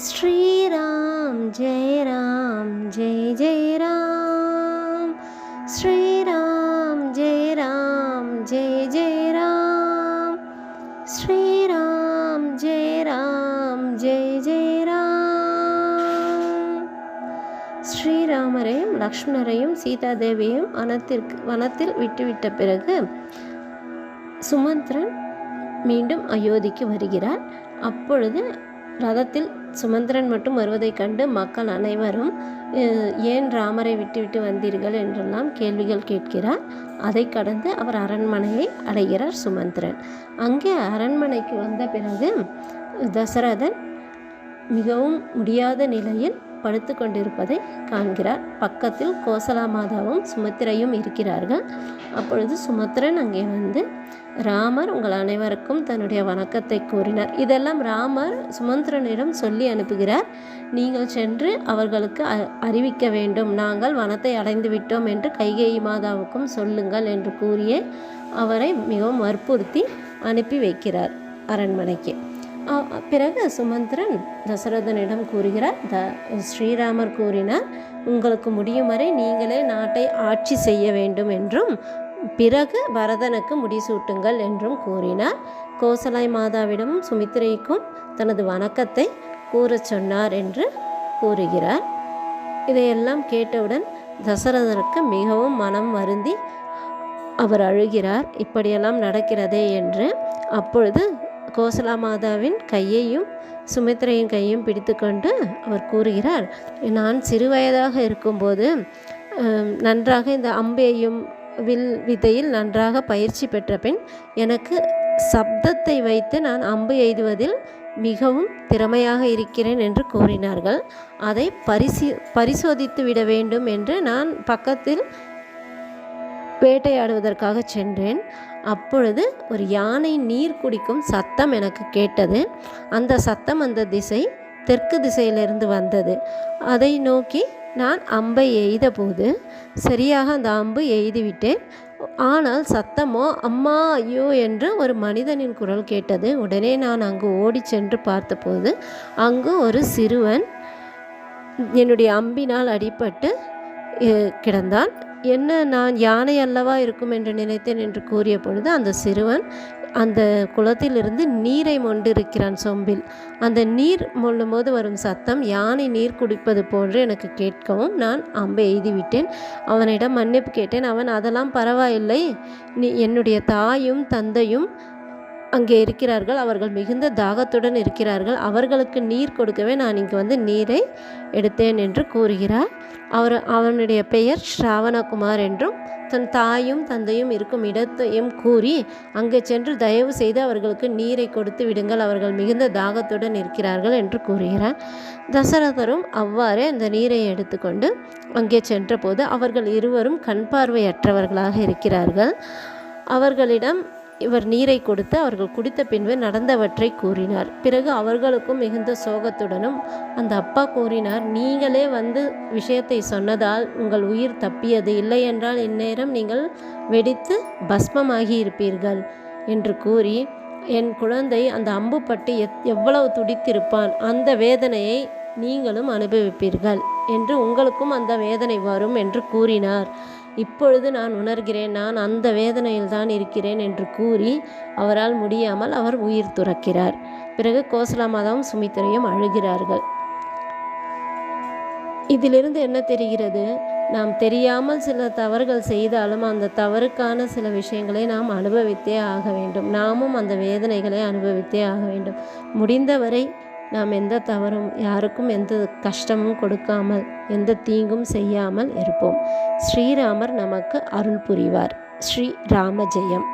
ஸ்ரீராம் ஜெய ராம் ஜெய ஜெய ராம் ஸ்ரீராம் ஜெய ராம் ஜெய ஜெய ராம் ஸ்ரீராம் ஜெய ராம் ஜெய ஜெய ராம் ஸ்ரீராமரையும் லக்ஷ்மணரையும் சீதாதேவியையும் வனத்திற்கு வனத்தில் விட்டுவிட்ட பிறகு சுமந்திரன் மீண்டும் அயோத்திக்கு வருகிறார். அப்பொழுது ரதத்தில் சுமந்திரன் மட்டும் வருவதைக் கண்டு மக்கள் அனைவரும் ஏன் ராமரை விட்டுவிட்டு வந்தீர்கள்? என்றெல்லாம் கேள்விகள் கேட்கிறார். அதை கடந்து அவர் அரண்மனையை அடைகிறார் சுமந்திரன். அங்கே அரண்மனைக்கு வந்த பிறகு தசரதன் மிகவும் முடியாத நிலையில் படுத்து கொண்டிருப்பதை காண்கிறார். பக்கத்தில் கோசலா மாதாவும் சுமித்திரையும் இருக்கிறார்கள். அப்பொழுது சுமத்திரன் அங்கே வந்து ராமர் உங்கள் அனைவருக்கும் தன்னுடைய வணக்கத்தை கூறினார். இதெல்லாம் ராமர் சுமந்திரனிடம் சொல்லி அனுப்புகிறார். நீங்கள் சென்று அவர்களுக்கு அ- அறிவிக்க வேண்டும். நாங்கள் வனத்தை அடைந்து விட்டோம் என்று கைகேயி மாதாவுக்கும் சொல்லுங்கள் என்று கூறியே அவரை மிகவும் வற்புறுத்தி அனுப்பி வைக்கிறார் அரண்மனைக்கு. பிறகு சுமந்திரன் தசரதனிடம் கூறுகிறார். த ஸ்ரீராமர் கூறினார் உங்களுக்கு முடியும் வரை நீங்களே நாட்டை ஆட்சி செய்ய வேண்டும் என்றும் பிறகு பரதனுக்கு முடிசூட்டுங்கள் என்றும் கூறினார். கோசலாய் மாதாவிடம் சுமித்திரைக்கும் தனது வணக்கத்தை கூறச் சொன்னார் என்று கூறுகிறார். இதையெல்லாம் கேட்டவுடன் தசரதனுக்கு மிகவும் மனம் வருந்தி அவர் அழுகிறார். இப்படியெல்லாம் நடக்கிறதே என்று அப்பொழுது கோசலா மாதாவின் கையையும் சுமித்ரையின் கையையும் பிடித்துக்கொண்டு அவர் கூறுகிறார். நான் சிறுவயதாக இருக்கும்போது நன்றாக இந்த அம்பையும் வில் வித்தையில் நன்றாக பயிற்சி பெற்ற பின் எனக்கு சப்தத்தை வைத்து நான் அம்பு எய்துவதில் மிகவும் திறமையாக இருக்கிறேன் என்று கூறினார்கள். அதை பரிசி பரிசோதித்து விட வேண்டும் என்று நான் பக்கத்தில் வேட்டையாடுவதற்காக சென்றேன். அப்பொழுது ஒரு யானை நீர் குடிக்கும் சத்தம் எனக்கு கேட்டது. அந்த சத்தம் அந்த திசை தெற்கு திசையிலிருந்து வந்தது. அதை நோக்கி நான் அம்பை எய்தபோது சரியாக அந்த அம்பு எய்துவிட்டேன். ஆனால் சத்தமோ அம்மா ஐயோ என்று ஒரு மனிதனின் குரல் கேட்டது. உடனே நான் அங்கு ஓடிச் சென்று பார்த்தபோது அங்கு ஒரு சிறுவன் என்னுடைய அம்பினால் அடிபட்டு கிடந்தான். என்ன நான் யானை அல்லவா இருக்கும் என்று நினைத்தேன் என்று கூறிய பொழுது அந்த சிறுவன் அந்த குளத்திலிருந்து நீரை மொண்டிருக்கிறான் சொம்பில். அந்த நீர் மொள்ளும் போது வரும் சத்தம் யானை நீர் குடிப்பது போன்று எனக்கு கேட்கவும் நான் அம்பை எய்திவிட்டேன். அவனிடம் மன்னிப்பு கேட்டேன் அவன் அதெல்லாம் பரவாயில்லை. நீ என்னுடைய தாயும் தந்தையும் அங்கே இருக்கிறார்கள். அவர்கள் மிகுந்த தாகத்துடன் இருக்கிறார்கள். அவர்களுக்கு நீர் கொடுக்கவே நான் இங்கு வந்து நீரை எடுத்தேன் என்று கூறுகிறார். அவர் அவனுடைய பெயர் ஸ்ராவணகுமார் என்றும் தன் தாயும் தந்தையும் இருக்கும் இடத்தையும் கூறி அங்கே சென்று தயவு செய்து அவர்களுக்கு நீரை கொடுத்து விடுங்கள். அவர்கள் மிகுந்த தாகத்துடன் இருக்கிறார்கள் என்று கூறுகிறார். தசரதரும் அவ்வாறே அந்த நீரை எடுத்துக்கொண்டு அங்கே சென்றபோது அவர்கள் இருவரும் கண் பார்வையற்றவர்களாக இருக்கிறார்கள். அவர்களிடம் இவர் நீரை கொடுத்து அவர்கள் குடித்த பின்பு நடந்தவற்றை கூறினார். பிறகு அவர்களுக்கும் மிகுந்த சோகத்துடனும் அந்த அப்பா கூறினார் நீங்களே வந்து விஷயத்தை சொன்னதால் உங்கள் உயிர் தப்பியது இல்லையென்றால் இந்நேரம் நீங்கள் வெடித்து பஸ்மமாகி இருப்பீர்கள் என்று கூறி என் குழந்தை அந்த அம்பு பட்டு எத் எவ்வளவு துடித்திருப்பான் அந்த வேதனையை நீங்களும் அனுபவிப்பீர்கள் என்று உங்களுக்கும் அந்த வேதனை வரும் என்று கூறினார். இப்பொழுது நான் உணர்கிறேன் நான் அந்த வேதனையில் தான் இருக்கிறேன் என்று கூறி அவரால் முடியாமல் அவர் உயிர் துறக்கிறார். பிறகு கோசலா மாதாவும் சுமித்திரையும் அழுகிறார்கள். இதிலிருந்து என்ன தெரிகிறது? நாம் தெரியாமல் சில தவறுகள் செய்தாலும் அந்த தவறுக்கான சில விஷயங்களை நாம் அனுபவித்தே ஆக வேண்டும். நாமும் அந்த வேதனைகளை அனுபவித்தே ஆக வேண்டும். முடிந்தவரை நாம் எந்த தவறும் யாருக்கும் எந்த கஷ்டமும் கொடுக்காமல் எந்த தீங்கும் செய்யாமல் இருப்போம். ஸ்ரீராமர் நமக்கு அருள் புரிவார். ஸ்ரீ ராமஜெயம்